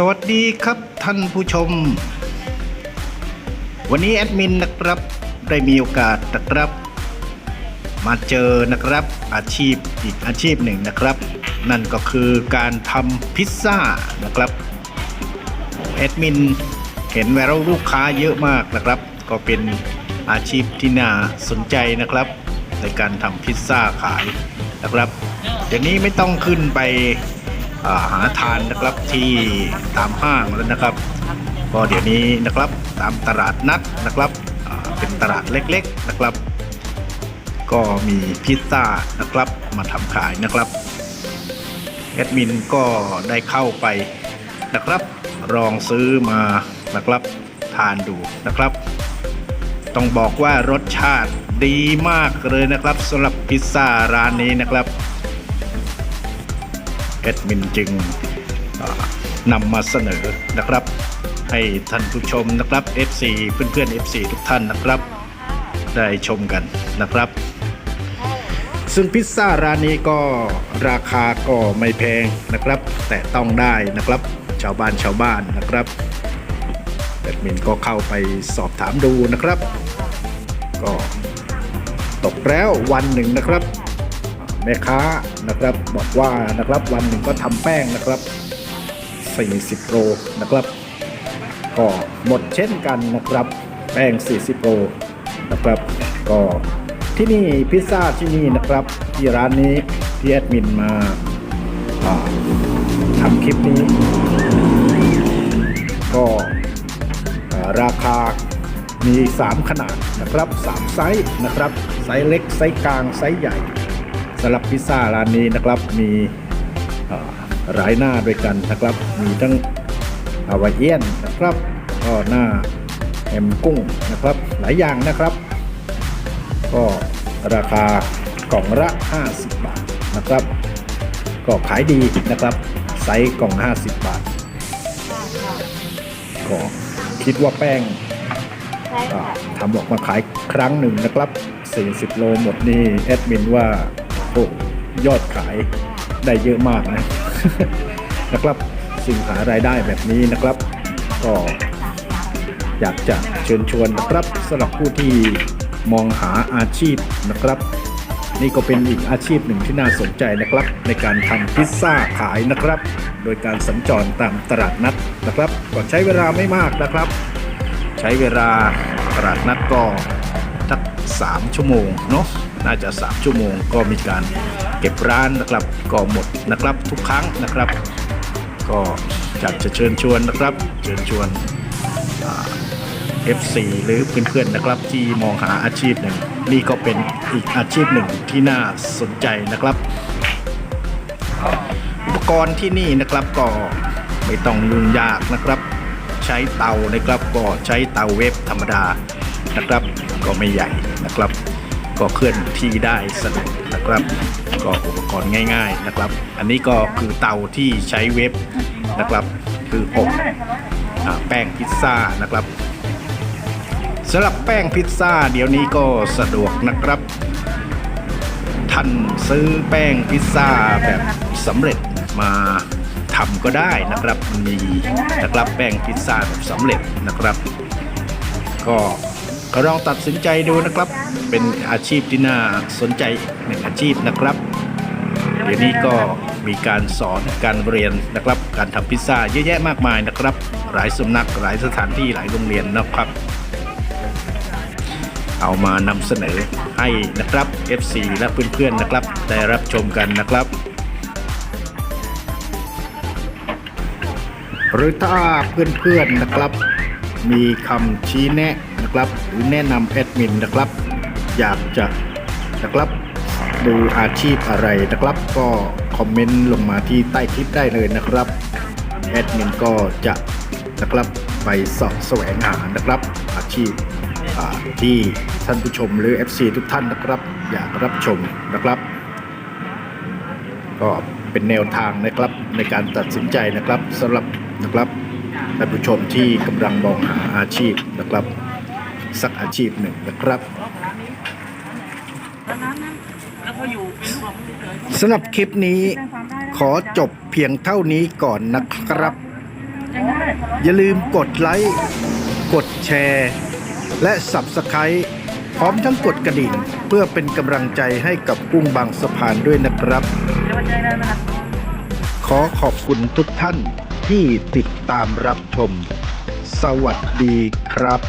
สวัสดีครับท่านผู้ชม วันนี้แอดมินนะครับได้มีโอกาสนะครับ มาเจอนะครับอาชีพอีกอาชีพหนึ่งนะครับ นั่นก็คือการทำพิซซ่านะครับแอดมินเห็นแววลูกค้าเยอะมากนะครับ ก็เป็นอาชีพที่น่าสนใจนะครับ ในการทำพิซซ่าขายนะครับ เดี๋ยวนี้ไม่ต้องขึ้นไป หาทานนะครับที่ตามห้างแล้วนะครับ ก็เดี๋ยวนี้นะครับตามตลาดนัดนะครับเป็นตลาดเล็กๆนะครับ ก็มีพิซซ่านะครับมาทำขายนะครับแอดมินก็ได้เข้าไปนะครับลองซื้อมานะครับทานดูนะครับ ต้องบอกว่ารสชาติดีมากเลยนะครับสำหรับพิซซ่าร้านนี้นะครับ แอดมินจึงนำมาเสนอนะครับ ให้ท่านผู้ชมนะครับ FC เพื่อนๆ FC ทุกท่านนะครับ ได้ชมกันนะครับ ซึ่งพิซซ่าร้านนี้ก็ราคาก็ไม่แพงนะครับ แต่ต้องได้นะครับชาวบ้านชาวบ้านนะครับแอดมินก็เข้าไปสอบถามดูนะครับ ก็ตกแล้ววันหนึ่งนะครับ แม่ค้านะครับ บอกว่านะครับวันหนึ่งก็ทำแป้งนะครับ 40โลนะครับ ก็หมดเช่นกันนะครับ แป้ง 40โลนะครับ ก็ที่นี่พิซซ่าที่นี่นะครับ ที่ร้านนี้ที่แอดมินมาอ่าทำคลิปนี้ ก็ราคามี 3 ขนาดนะครับ 3 ไซส์นะครับ ไซส์เล็ก ไซส์กลาง ไซส์ใหญ่ สำหรับพิซซ่าร้านนี้นะครับมีเอ่อหลายหน้าด้วยกันนะครับ มีทั้งฮาวายเอียนนะครับก็หน้าแฮมกุ้งนะครับ หลายอย่างนะครับ ก็ราคากล่องละ 50 บาทนะครับ ก็ขายดีนะครับ ไซส์กล่อง 50 บาท ก็คิดว่าแป้งใช่ค่ะทำออกมาขายครั้งหนึ่งนะครับ 40 โลหมดนี่แอดมินว่า โอ้ยอดขายได้เยอะมากนะนะครับซึ่งหารายได้แบบนี้นะครับ ก็อยากจะเชิญชวนนะครับสำหรับผู้ที่มองหาอาชีพนะครับ นี่ก็เป็นอีกอาชีพหนึ่งที่น่าสนใจนะครับ ในการทำพิซซ่าขายนะครับ โดยการสัญจรตามตลาดนัดนะครับก็ใช้เวลาไม่มากนะครับ ใช้เวลาตลาดนัดก็สัก3ชั่วโมงเนาะ น่าจะ 3 ชั่วโมงก็มีการเก็บร้านนะครับ ก็หมดนะครับทุกครั้งนะครับ ก็อยากจะเชิญชวนนะครับ เชิญชวนอ่า FC หรือเพื่อนๆนะครับที่มองหาอาชีพหนึ่งนี่ก็เป็นอีกอาชีพหนึ่งที่น่าสนใจนะครับ อุปกรณ์ที่นี่นะครับก็ไม่ต้องยุ่งยากนะครับ ใช้เตานะครับก็ใช้เตาเวฟธรรมดานะครับ ก็ไม่ใหญ่นะครับ ก็เคลื่อนที่ได้สะดวกนะครับ ก็อุปกรณ์ง่าย ๆนะครับ อันนี้ก็คือเตาที่ใช้เวฟนะครับ คืออบแป้งพิซซ่านะครับสำหรับแป้งพิซซ่าเดี๋ยวนี้ก็สะดวกนะครับ ท่านซื้อแป้งพิซซ่าแบบสำเร็จมาทำก็ได้นะครับมีนะครับแป้งพิซซ่าแบบสำเร็จนะครับ ก็ ก็ลองตัดสินใจดูนะครับ เป็นอาชีพที่น่าสนใจหนึ่งอาชีพนะครับ เดี๋ยวนี้ก็มีการสอนการเรียนนะครับ การทำพิซซ่าเยอะแยะมากมายนะครับ หลายสำนักหลายสถานที่หลายโรงเรียนนะครับ เอามานำเสนอให้นะครับ FC และเพื่อนๆนะครับ ได้รับชมกันนะครับหรือถ้าเพื่อนๆนะครับ มีคำชี้แนะ นะครับ หรือแนะนำแอดมินนะครับ อยากจะนะครับดูอาชีพอะไรนะครับ ก็คอมเมนต์ลงมาที่ใต้คลิปได้เลยนะครับแอดมินก็จะนะครับไปสอบแสวงหานะครับ อาชีพที่ท่านผู้ชมหรือ FC ทุกท่านนะครับ อยากรับชมนะครับ ก็เป็นแนวทางนะครับในการตัดสินใจนะครับสำหรับนะครับท่านผู้ชมที่กำลังมองหาอาชีพนะครับ สักอาชีพหนึ่งนะครับสำหรับคลิปนี้ขอจบเพียงเท่านี้ก่อนนะครับ อย่าลืมกดไลค์กดแชร์ และ Subscribe พร้อมทั้งกดกระดิ่ง เพื่อเป็นกำลังใจให้กับกุ้งบางสะพานด้วยนะครับ ขอขอบคุณทุกท่านที่ติดตามรับชม สวัสดีครับ